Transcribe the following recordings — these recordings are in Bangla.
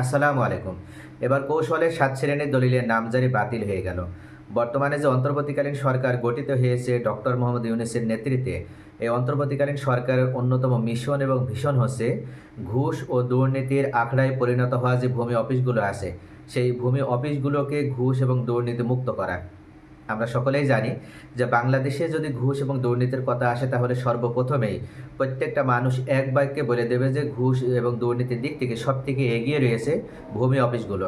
আসসালামু আলাইকুম। এবার কৌশলে সাত শ্রেণির দলিলের নামজারি বাতিল হয়ে গেল। বর্তমানে যে অন্তর্বর্তীকালীন সরকার গঠিত হয়েছে, ডক্টর মোহাম্মদ ইউনিসের নেতৃত্বে, এই অন্তর্বর্তীকালীন সরকারের অন্যতম মিশন এবং ভীষণ হচ্ছে ঘুষ ও দুর্নীতির আখড়ায় পরিণত হওয়া যে ভূমি অফিসগুলো আছে, সেই ভূমি অফিসগুলোকে ঘুষ এবং দুর্নীতি মুক্ত করা। আমরা সকলেই জানি যে বাংলাদেশে যদি ঘুষ এবং দুর্নীতির কথা আসে, তাহলে সর্বপ্রথমেই প্রত্যেকটা মানুষ এক বাক্যে বলে দেবে যে ঘুষ এবং দুর্নীতির দিক থেকে সব থেকে এগিয়ে রয়েছে ভূমি অফিসগুলো।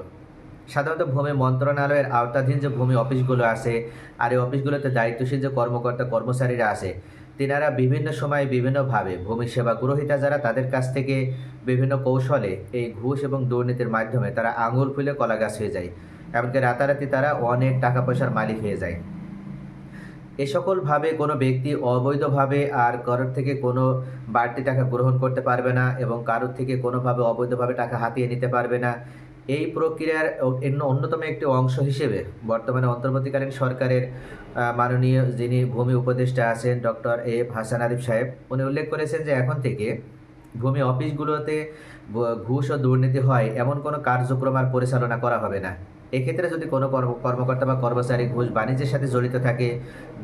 সাধারণত ভূমি মন্ত্রণালয়ের আওতাধীন যে ভূমি অফিসগুলো আছে আর এই অফিসগুলোতে দায়িত্বশীল যে কর্মকর্তা, কর্মচারীরা আছে, তিনারা বিভিন্ন সময়ে বিভিন্নভাবে ভূমি সেবা গ্রহিতা যারা, তাদের কাছ থেকে বিভিন্ন কৌশলে এই ঘুষ এবং দুর্নীতির মাধ্যমে তারা আঙুল ফুলে কলা গাছ হয়ে যায়। এমনকি রাতারাতি তারা অনেক টাকা পয়সার মালিক হয়ে যায়। এ সকলভাবে কোনো ব্যক্তি অবৈধভাবে আর কারোর থেকে কোনো বাড়তি টাকা গ্রহণ করতে পারবে না এবং কারোর থেকে কোনোভাবে অবৈধভাবে টাকা হাতিয়ে নিতে পারবে না। এই প্রক্রিয়ার অন্য- অন্যতম একটি অংশ হিসেবে বর্তমানে অন্তর্বর্তীকালীন সরকারের মাননীয় যিনি ভূমি উপদেষ্টা আছেন ডক্টর এ হাসান আরিফ সাহেব, উনি উল্লেখ করেছেন যে এখন থেকে ভূমি অফিসগুলোতে ঘুষ ও দুর্নীতি হয় এমন কোনো কার্যক্রম আর পরিচালনা করা হবে না। এক্ষেত্রে যদি কোনো কর্ম- কর্মকর্তা বা কর্মচারী ঘুষ বাণিজ্যের সাথে জড়িত থাকে,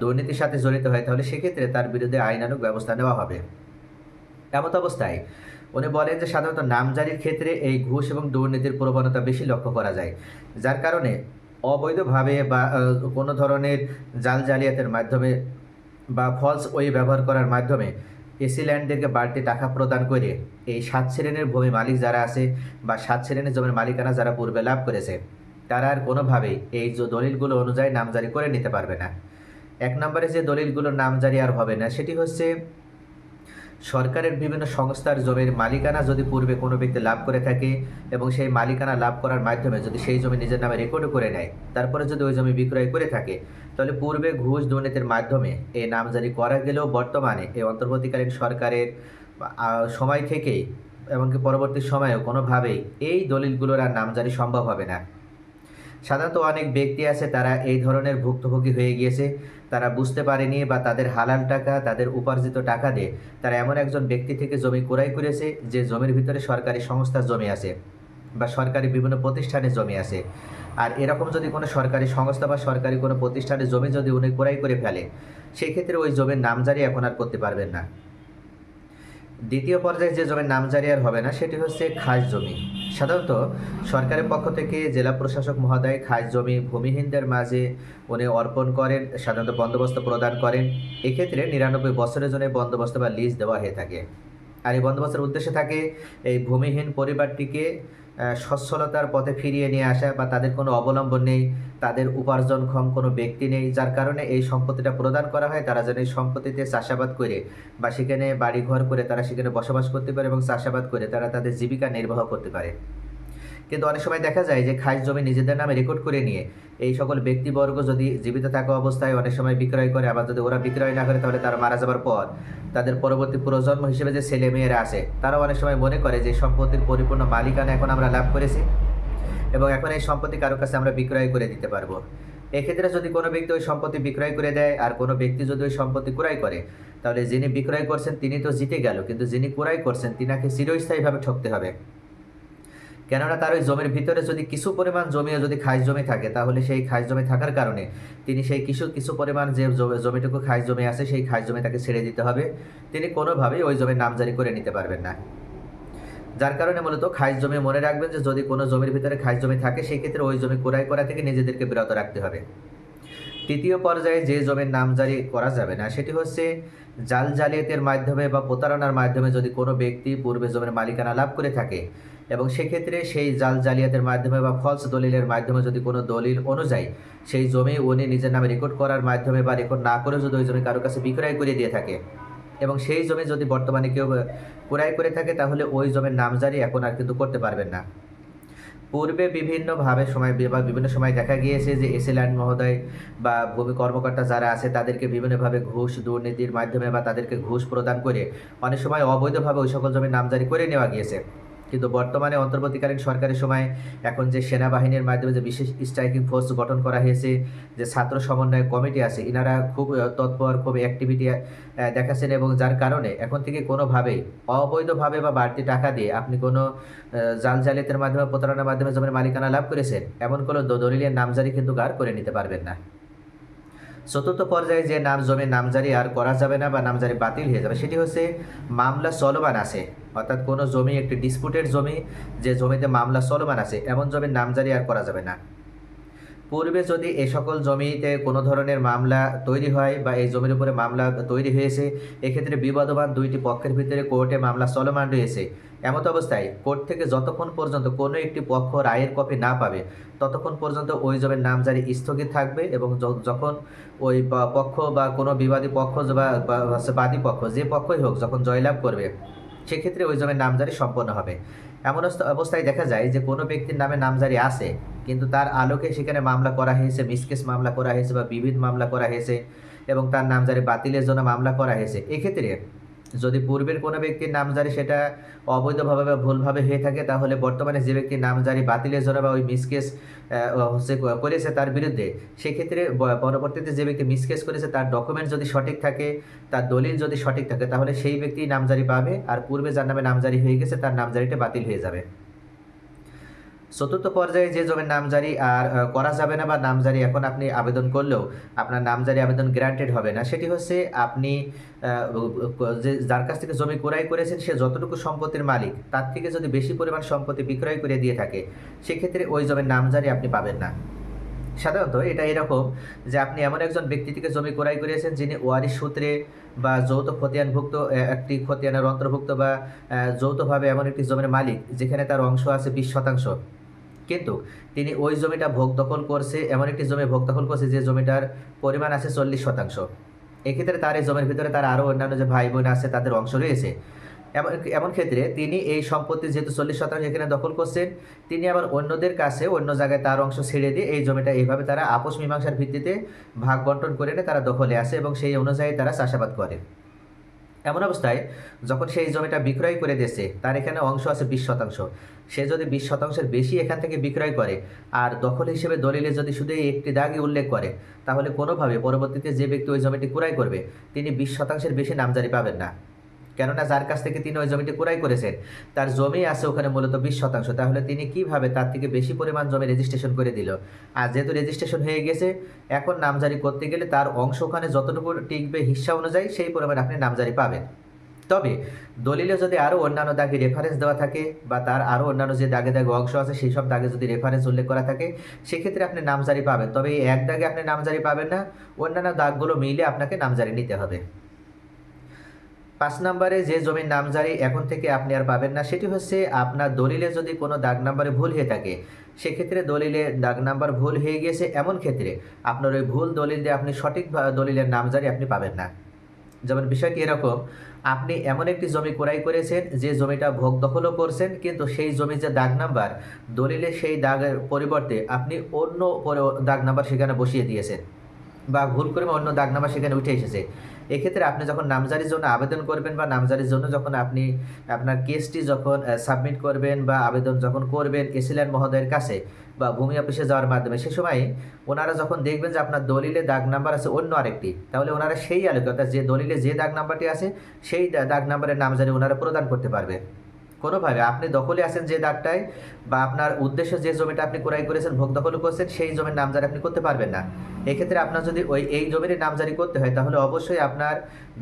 দুর্নীতির সাথে জড়িত হয়, তাহলে সেক্ষেত্রে তার বিরুদ্ধে আইনানুগ ব্যবস্থা নেওয়া হবে। এমত অবস্থায় উনি বলেন যে সাধারণত নামজারির ক্ষেত্রে এই ঘুষ এবং দুর্নীতির প্রবণতা বেশি লক্ষ্য করা যায়, যার কারণে অবৈধভাবে বা কোনো ধরনের জাল জালিয়াতের মাধ্যমে বা ফলস ওয়ে ব্যবহার করার মাধ্যমে এসি ল্যান্ডদেরকে বাড়তি টাকা প্রদান করে এই সাত শ্রেণির ভূমি মালিক যারা আছে বা সাত শ্রেণির জমির মালিকানা যারা পূর্বে লাভ করেছে তারা আর কোনোভাবেই এই যে দলিলগুলো অনুযায়ী নামজারি করে নিতে পারবে না। এক নম্বরে যে দলিলগুলোর নামজারি আর হবে না, সেটি হচ্ছে সরকারের বিভিন্ন সংস্থার জমির মালিকানা যদি পূর্বে কোনো ব্যক্তি লাভ করে থাকে এবং সেই মালিকানা লাভ করার মাধ্যমে যদি সেই জমি নিজের নামে রেকর্ডও করে নেয়, তারপরে যদি ওই জমি বিক্রয় করে থাকে, তাহলে পূর্বে ঘুষ দুর্নীতির মাধ্যমে এই নামজারি করা গেলেও বর্তমানে এই অন্তর্বর্তীকালীন সরকারের সময় থেকেই এমনকি পরবর্তী সময়েও কোনোভাবেই এই দলিলগুলোর আর নামজারি সম্ভব হবে না। সাধারণত অনেক ব্যক্তি আছে তারা এই ধরনের ভুক্তভোগী হয়ে গিয়েছে। তারা বুঝতে পারেনি বা তাদের হালাল টাকা, তাদের উপার্জিত টাকা দিয়ে তারা এমন একজন ব্যক্তি থেকে জমি ক্রয় করেছে যে জমির ভিতরে সরকারি সংস্থার জমি আছে বা সরকারি বিভিন্ন প্রতিষ্ঠানের জমি আছে। আর এরকম যদি কোনো সরকারি সংস্থা বা সরকারি কোনো প্রতিষ্ঠানের জমি যদি উনি ক্রয় করে ফেলে সেই ক্ষেত্রে ওই জমির নামজারি এখন আর করতে পারবেন না। দ্বিতীয় পর্যায়ে যে জমির নামজারি আর হবে না, সেটি হচ্ছে খাস জমি। সাধারণত সরকারের পক্ষ থেকে জেলা প্রশাসক মহোদয় খাস জমি ভূমিহীনদের মাঝে উনি অর্পণ করেন, সাধারণত বন্দোবস্ত প্রদান করেন। এক্ষেত্রে নিরানব্বই বছরের জন্য বন্দোবস্ত বা লিজ দেওয়া হয়ে থাকে। আর এই বন্দোবস্তের উদ্দেশ্য থাকে এই ভূমিহীন পরিবারটিকে সচ্ছলতার পথে ফিরিয়ে নিয়ে আসা বা তাদের কোনো অবলম্বন নেই, তাদের উপার্জনক্ষম কোনো ব্যক্তি নেই, যার কারণে এই সম্পত্তিটা প্রদান করা হয়, তারা যেন এই সম্পত্তিতে চাষাবাদ করে বা সেখানে বাড়িঘর করে তারা সেখানে বসবাস করতে পারে এবং চাষাবাদ করে তারা তাদের জীবিকা নির্বাহ করতে পারে। কিন্তু অনেক সময় দেখা যায় যে খাস জমি নিজেদের নামে রেকর্ড করে নিয়ে এই সকল ব্যক্তিবর্গ যদি জীবিত থাকা অবস্থায় অনেক সময় বিক্রয় করে, আবার যদি ওরা বিক্রয় না করে তাহলে তারা মারা যাবার পর তাদের পরবর্তী প্রজন্ম হিসেবে যে ছেলে মেয়েরা আছে তারা অনেক সময় মনে করে যে সম্পত্তির পরিপূর্ণ মালিকানা এখন আমরা লাভ করেছি এবং এখন এই সম্পত্তি কারও কাছে আমরা বিক্রয় করে দিতে পারব। এক্ষেত্রে যদি কোনো ব্যক্তি ওই সম্পত্তি বিক্রয় করে দেয় আর কোনো ব্যক্তি যদি ওই সম্পত্তি ক্রয় করে, তাহলে যিনি বিক্রয় করছেন তিনি তো জিতে গেল, কিন্তু যিনি ক্রয় করছেন, তিনাকে চিরস্থায়ীভাবে ঠকতে হবে। কেননা তার ওই জমির ভিতরে যদি কিছু পরিমাণ জমিও যদি খাস জমি থাকে, তাহলে সেই খাস জমি থাকার কারণে তিনি সেই কিছু কিছু পরিমাণ যে জমিটুকু খাস জমি আছে, সেই খাস জমি তাকে ছেড়ে দিতে হবে। তিনি কোনোভাবেই ওই জমির নামজারি করে নিতে পারবেন না। যার কারণে মূলত খাস জমি মনে রাখবেন যে, যদি কোনো জমির ভিতরে খাস জমি থাকে সেই ক্ষেত্রে ওই জমি ক্রয় করা থেকে নিজেদেরকে বিরত রাখতে হবে। তৃতীয় পর্যায়ে যে জমির নামজারি করা যাবে না, সেটি হচ্ছে জাল জালিয়াতের মাধ্যমে বা প্রতারণার মাধ্যমে যদি কোনো ব্যক্তি পূর্বে জমির মালিকানা লাভ করে থাকে এবং সেক্ষেত্রে সেই জাল জালিয়াতের মাধ্যমে বা ফলস দলিলের মাধ্যমে যদি কোনো দলিল অনুযায়ী সেই জমি উনি নিজের নামে রেকর্ড করার মাধ্যমে বা রেকর্ড না করে যদি ওই জমি কারও কাছে বিক্রয় করে দিয়ে থাকে এবং সেই জমি যদি বর্তমানে কেউ ক্রয় করে থাকে তাহলে ওই জমির নামজারি এখন আর কিন্তু করতে পারবেন না। পূর্বে বিভিন্নভাবে সময় বা বিভিন্ন সময় দেখা গিয়েছে যে এসি ল্যান্ড মহোদয় বা ভূমি কর্মকর্তা যারা আছে তাদেরকে বিভিন্নভাবে ঘুষ দুর্নীতির মাধ্যমে বা তাদেরকে ঘুষ প্রদান করে অনেক সময় অবৈধভাবে ওই সকল জমির নামজারি করে নেওয়া গিয়েছে। কিন্তু বর্তমানে অন্তর্বর্তীকালীন সরকারের সময় এখন যে সেনাবাহিনীর মাধ্যমে যে বিশেষ স্ট্রাইকিং ফোর্স গঠন করা হয়েছে, যে ছাত্র সমন্বয় কমিটি আছে, ইনারা খুব তৎপর, খুব অ্যাক্টিভিটি দেখাচ্ছেন এবং যার কারণে এখন থেকে কোনোভাবেই, অবৈধভাবে বা বাড়তি টাকা দিয়ে আপনি কোনো জাল জালিয়াতের মাধ্যমে, প্রতারণার মাধ্যমে জমির মালিকানা লাভ করেছেন, এমন কোনো দলিলের নামজারি কিন্তু আর করে নিতে পারবেন না। চতুর্থ পর্যায়ে যে নাম জমির নামজারি আর করা যাবে না বা নামজারি বাতিল হয়ে যাবে, সেটি হচ্ছে মামলা চলমান আছে। অর্থাৎ কোনো জমি একটি ডিসপুটেড জমি, যে জমিতে মামলা চলমান আছে, এমন জমির নামজারি আর করা যাবে না। পূর্বে যদি এ সকল জমিতে কোনো ধরনের মামলা তৈরি হয় বা এই জমির উপরে মামলা তৈরি হয়েছে, এক্ষেত্রে বিবাদবান দুইটি পক্ষের ভিতরে কোর্টে মামলা চলমান রয়েছে। এমত অবস্থায় কোর্ট থেকে যতক্ষণ পর্যন্ত কোনো একটি পক্ষ রায়ের কপি না পাবে, ততক্ষণ পর্যন্ত ওই জমির নামজারি স্থগিত থাকবে এবং যখন ওই পক্ষ বা কোনো বিবাদী পক্ষ বা বাদী পক্ষ, যে পক্ষই হোক, যখন জয়লাভ করবে সেক্ষেত্রে ওই জমির নামজারি সম্পন্ন হবে। এমন অবস্থায় দেখা যায় যে কোনো ব্যক্তির নামে নামজারি আছে, কিন্তু তার আলোকে সেখানে মামলা করা হয়েছে, মিসকেস মামলা করা হয়েছে বা বিবিধ মামলা করা হয়েছে এবং তার নামজারি বাতিলের জন্য মামলা করা হয়েছে। এক্ষেত্রে যদি পূর্বের কোনো ব্যক্তির নামজারি সেটা অবৈধভাবে বা ভুলভাবে হয়ে থাকে, তাহলে বর্তমানে যে ব্যক্তির নামজারি বাতিলের জন্য বা ওই মিসকেস হচ্ছে করেছে তার বিরুদ্ধে, সেক্ষেত্রে পরবর্তীতে যে ব্যক্তি মিসকেস করেছে, তার ডকুমেন্ট যদি সঠিক থাকে, তার দলিল যদি সঠিক থাকে, তাহলে সেই ব্যক্তি নামজারি পাবে, আর পূর্বে যার নামে নামজারি হয়ে গেছে, তার নামজারিটা বাতিল হয়ে যাবে। চতুর্থ পর্যায়ে যে জমির নামজারি আর করা যাবে না বা নামজারি এখন আপনি আবেদন করলেও আপনার নামজারি আবেদন গ্রান্টেড হবে না। সেটি হচ্ছে আপনি যে যার কাছ থেকে জমি ক্রয় করেছেন, সে যতটুকু সম্পত্তির মালিক, তার থেকে যদি বেশি পরিমাণ সম্পত্তি বিক্রয় করে দিয়ে থাকে, সেক্ষেত্রে ওই জমির নামজারি আপনি পাবেন না। সাধারণত এটা এরকম যে আপনি এমন একজন ব্যক্তি থেকে জমি ক্রয় করিয়েছেন যিনি ওয়ারিশ সূত্রে বা যৌথ খতিয়ানভুক্ত একটি খতিয়ানের অন্তর্ভুক্ত বা যৌথভাবে এমন একটি জমির মালিক, যেখানে তার অংশ আছে বিশ শতাংশ। কিন্তু তিনি ওই জমিটা ভোগ দখল করছে, এমন একটি জমি ভোগ দখল করছে যে জমিটার পরিমাণ আছে চল্লিশ শতাংশ। এক্ষেত্রে তার এই জমির ভিতরে তার আরও অন্যান্য যে ভাই বোন আছে, তাদের অংশ রয়েছে। এমন এমন ক্ষেত্রে তিনি এই সম্পত্তি যেহেতু চল্লিশ শতাংশ এখানে দখল করছেন, তিনি আবার অন্যদের কাছে অন্য জায়গায় তার অংশ ছেড়ে দিয়ে এই জমিটা এইভাবে তারা আপোষ মীমাংসার ভিত্তিতে ভাগ বন্টন করে নিয়ে তারা দখলে আসে এবং সেই অনুযায়ী তারা চাষাবাদ করে। এমন অবস্থায় যখন সেই জমিটা বিক্রয় করে দিয়েছে, তার এখানে অংশ আছে বিশ শতাংশ। সে যদি বিশ শতাংশের বেশি এখান থেকে বিক্রয় করে, আর দখল হিসেবে দলিলে যদি শুধু একটি দাগই উল্লেখ করে, তাহলে কোনোভাবে পরবর্তীতে যে ব্যক্তি ওই জমিটি ক্রয় করবে, তিনি বিশ শতাংশের বেশি নামজারি পাবেন না। কেননা যার কাছ থেকে তিনি ওই জমিটি ক্রয় করেছেন, তার জমি আছে ওখানে মূলত বিশ শতাংশ। তাহলে তিনি কীভাবে তার থেকে বেশি পরিমাণ জমি রেজিস্ট্রেশন করে দিল? আর যেহেতু রেজিস্ট্রেশন হয়ে গেছে, এখন নামজারি করতে গেলে তার অংশ ওখানে যতটুকু টিকবে হিস্সা অনুযায়ী সেই পরিমাণে আপনি নামজারি পাবেন। তবে দলিলে যদি আরও অন্যান্য দাগে রেফারেন্স দেওয়া থাকে বা তার আরও অন্যান্য যে দাগে দাগে অংশ আছে সেই সব দাগে যদি রেফারেন্স উল্লেখ করা থাকে, সেক্ষেত্রে আপনি নামজারি পাবেন। তবে এই এক দাগে আপনি নামজারি পাবেন না, অন্যান্য দাগগুলো মিলে আপনাকে নামজারি নিতে হবে। পাঁচ নম্বরে যে জমির নামজারি এখন থেকে আপনি আর পাবেন না, সেটি হচ্ছে আপনার দলিলে যদি কোনো দাগ নাম্বারে ভুল হয়ে থাকে, সেক্ষেত্রে দলিলে দাগ নাম্বার ভুল হয়ে গিয়েছে এমন ক্ষেত্রে আপনার ওই ভুল দলিল দিয়ে আপনি সঠিক দলিলের নামজারি আপনি পাবেন না। যেমন বিষয়টি এরকম, আপনি এমন একটি জমি ক্রয় করেছেন, যে জমিটা ভোগ দখলও করছেন, কিন্তু সেই জমির যে দাগ নাম্বার, দলিলে সেই দাগের পরিবর্তে আপনি অন্য দাগ নাম্বার সেখানে বসিয়ে দিয়েছেন। বা ভুল করে অন্য দাগ নাম্বার সেখানে উঠে এসেছে। এক্ষেত্রে আপনি যখন নামজারির জন্য আবেদন করবেন বা নামজারির জন্য যখন আপনি আপনার কেসটি যখন সাবমিট করবেন বা আবেদন যখন করবেন এসিল্যান্ড মহোদয়ের কাছে বা ভূমি অফিসে যাওয়ার মাধ্যমে, সে সময় ওনারা যখন দেখবেন যে আপনার দলিলে দাগ নাম্বার আছে অন্য আরেকটি, তাহলে ওনারা সেই আলোকে, অর্থাৎ যে দলিলে যে দাগ নাম্বারটি আছে, সেই দাগ নাম্বারের নামজারি ওনারা প্রদান করতে পারবে। কোনোভাবে আপনি দখলে আছেন যে দাগটায় বা আপনার উদ্দেশ্য যে জমিটা আপনি ক্রয় করেছেন, ভোগ দখল করছেন, সেই জমির নামজারি আপনি করতে পারবেন না। এক্ষেত্রে আপনার যদি ওই, এই জমির নামজারি করতে হয়, তাহলে অবশ্যই আপনার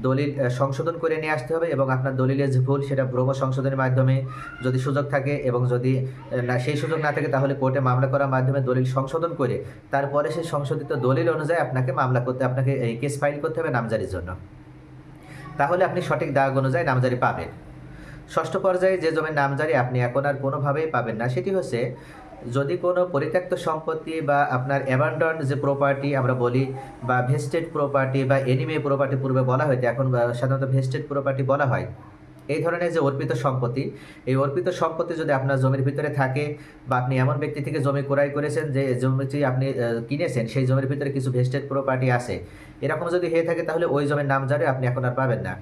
দলিল সংশোধন করে নিয়ে আসতে হবে এবং আপনার দলিলের যে ভুল, সেটা ভ্রম সংশোধনের মাধ্যমে যদি সুযোগ থাকে এবং যদি না, সেই সুযোগ না থাকে, তাহলে কোর্টে মামলা করার মাধ্যমে দলিল সংশোধন করে তারপরে সেই সংশোধিত দলিল অনুযায়ী আপনাকে মামলা করতে, আপনাকে এই কেস ফাইল করতে হবে নামজারির জন্য। তাহলে আপনি সঠিক দাগ অনুযায়ী নামজারি পাবেন। ষষ্ঠ পর্যায়ে যে জমির নামজারি আপনি এখন আর কোনোভাবেই পাবেন না, সেটি হচ্ছে যদি কোনো পরিত্যক্ত সম্পত্তি বা আপনার অ্যাবান্ডন যে প্রপার্টি আমরা বলি বা ভেস্টেড প্রপার্টি বা এনিমে প্রপার্টি পূর্বে বলা হয়তো এখন সাধারণত ভেস্টেড প্রপার্টি বলা হয়। এই ধরনের যে অর্পিত সম্পত্তি, এই অর্পিত সম্পত্তি যদি আপনার জমির ভিতরে থাকে বা আপনি এমন ব্যক্তি থেকে জমি ক্রয় করেছেন যে জমিটি আপনি কিনেছেন, সেই জমির ভিতরে কিছু ভেস্টেড প্রপার্টি আছে, এরকম যদি হয়ে থাকে তাহলে ওই জমির নামজারি আপনি এখন আর পাবেন না।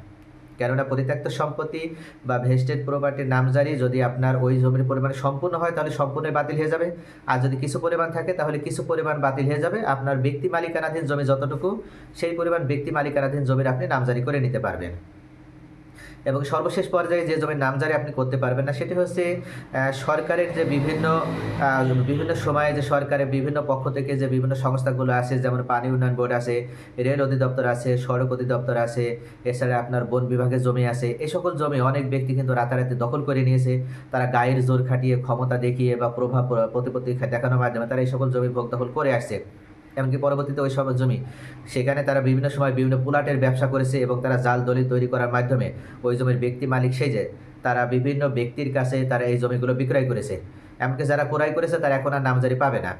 কেননা পরিত্যক্ত সম্পত্তি বা ভেস্টেড প্রপার্টির নামজারি যদি আপনার ওই জমির পরিমাণ সম্পূর্ণ হয়, তাহলে সম্পূর্ণ বাতিল হয়ে যাবে। আর যদি কিছু পরিমাণ থাকে, তাহলে কিছু পরিমাণ বাতিল হয়ে যাবে। আপনার ব্যক্তি মালিকানাধীন জমি যতটুকু, সেই পরিমাণ ব্যক্তি মালিকানাধীন জমির আপনি নামজারি করে নিতে পারবেন। এবং সর্বশেষ পর্যায়ে যে জমির নামজারি আপনি করতে পারবেন না, সেটি হচ্ছে সরকারের যে বিভিন্ন বিভিন্ন সময়ে যে সরকারের বিভিন্ন পক্ষ থেকে যে বিভিন্ন সংস্থাগুলো আছে, যেমন পানি উন্নয়ন বোর্ড আছে, রেল অধিদপ্তর আছে, সড়ক অধিদপ্তর আছে, এছাড়া আপনার বন বিভাগের জমি আছে এই সকল জমি অনেক ব্যক্তি কিন্তু রাতারাতি দখল করে নিয়েছে। তারা গায়ের জোর খাটিয়ে ক্ষমতা দেখিয়ে বা প্রভাব, প্রতিপত্তি দেখানোর মাধ্যমে তারা এই সকল জমি ভোগ দখল করে আসছে। এমনকি পরবর্তীতে ওই সব জমি, সেখানে তারা বিভিন্ন সময় বিভিন্ন পুলাটের ব্যবসা করেছে এবং তারা জাল দলিল তৈরি করার মাধ্যমে ওই জমির ব্যক্তি মালিক সেজে তারা বিভিন্ন ব্যক্তির কাছে তারা এই জমিগুলো বিক্রয় করেছে। এমনকি যারা ক্রয় করেছে তারা এখন আর নামজারি পাবে না।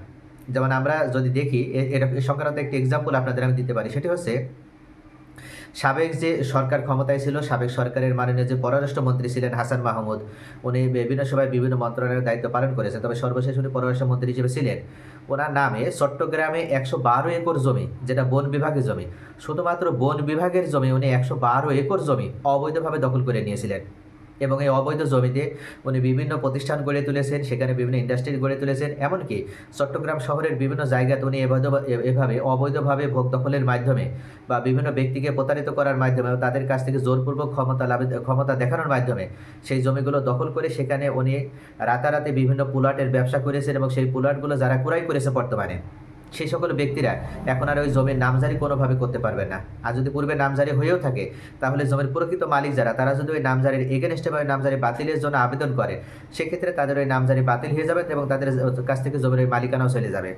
যেমন আমরা যদি দেখি এটা সংক্রান্ত একটি এক্সাম্পল আপনাদের আমি দিতে পারি। সেটি হচ্ছে সাবেক যে সরকার ক্ষমতায় ছিল, সাবেক সরকারের মাননীয় যে পররাষ্ট্রমন্ত্রী ছিলেন হাসান মাহমুদ, উনি বিভিন্ন সময় বিভিন্ন মন্ত্রণালয়ের দায়িত্ব পালন করেছেন। তবে সর্বশেষ উনি পররাষ্ট্রমন্ত্রী হিসেবে ছিলেন। ওনার নামে চট্টগ্রামে একশো বারো একর জমি, যেটা বন বিভাগের জমি। শুধুমাত্র বন বিভাগের জমি উনি একশো বারো একর জমি অবৈধভাবে দখল করে নিয়েছিলেন। এবং এই অবৈধ জমিতে উনি বিভিন্ন প্রতিষ্ঠান গড়ে তুলেছেন, সেখানে বিভিন্ন ইন্ডাস্ট্রি গড়ে তুলেছেন, এমনকি চট্টগ্রাম শহরের বিভিন্ন জায়গাতে উনি এভাবে অবৈধভাবে ভোগ দখলের মাধ্যমে বা বিভিন্ন ব্যক্তিকে প্রতারিত করার মাধ্যমে তাদের কাছ থেকে জোরপূর্বক ক্ষমতা লাভ, ক্ষমতা দেখানোর মাধ্যমে সেই জমিগুলো দখল করে সেখানে উনি রাতারাতি বিভিন্ন পুলাটের ব্যবসা করেছেন এবং সেই পুলাটগুলো যারা ক্রয় করেছে বর্তমানে। সেই সকল ব্যক্তিরা এখন আর ওই জমির নামজারি কোনোভাবে করতে পারবে না। আর যদি পূর্বে নামজারি হয়েও থাকে, তাহলে জমির প্রকৃত মালিক যারা, তারা যদি ওই নামজারির এগেনস্টে বা নামজারি বাতিলের জন্য আবেদন করে, সেক্ষেত্রে তাদের ওই নামজারি বাতিল হয়ে যাবে এবং তাদের কাছ থেকে জমির ওই মালিকানাও চলে যাবে।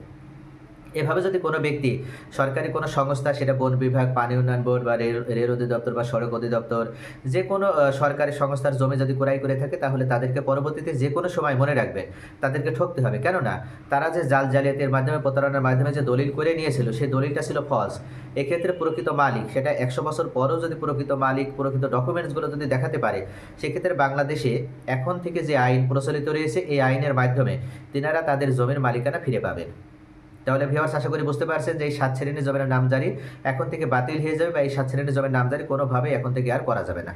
এভাবে যদি কোনো ব্যক্তি সরকারি কোনো সংস্থা, সেটা বন বিভাগ, পানি উন্নয়ন বোর্ড বা রেল অধিদপ্তর বা সড়ক অধিদপ্তর, যে কোনো সরকারি সংস্থার জমি যদি ক্রয় করে থাকে, তাহলে তাদেরকে পরবর্তীতে যে কোনো সময় মনে রাখবে, তাদেরকে ঠকতে হবে। কেননা, তারা যে জাল জালিয়াতির মাধ্যমে, প্রতারণার মাধ্যমে যে দলিল করে নিয়েছিল সেই দলিলটা ছিল ফলস এক্ষেত্রে প্রকৃত মালিক, সেটা একশো বছর পরেও যদি প্রকৃত মালিক, প্রকৃত ডকুমেন্টসগুলো যদি দেখাতে পারে, সেক্ষেত্রে বাংলাদেশে এখন থেকে যে আইন প্রচলিত রয়েছে, এই আইনের মাধ্যমে তিনারা তাদের জমির মালিকানা ফিরে পাবেন। তাহলে ভিওয়ার্স আশা করি বুঝতে পারছেন যে এই সাত শ্রেণির জমির নামজারি এখন থেকে বাতিল হয়ে যাবে বা এই সাত শ্রেণির জমির নামজারি কোনোভাবেই এখন থেকে আর করা যাবে না।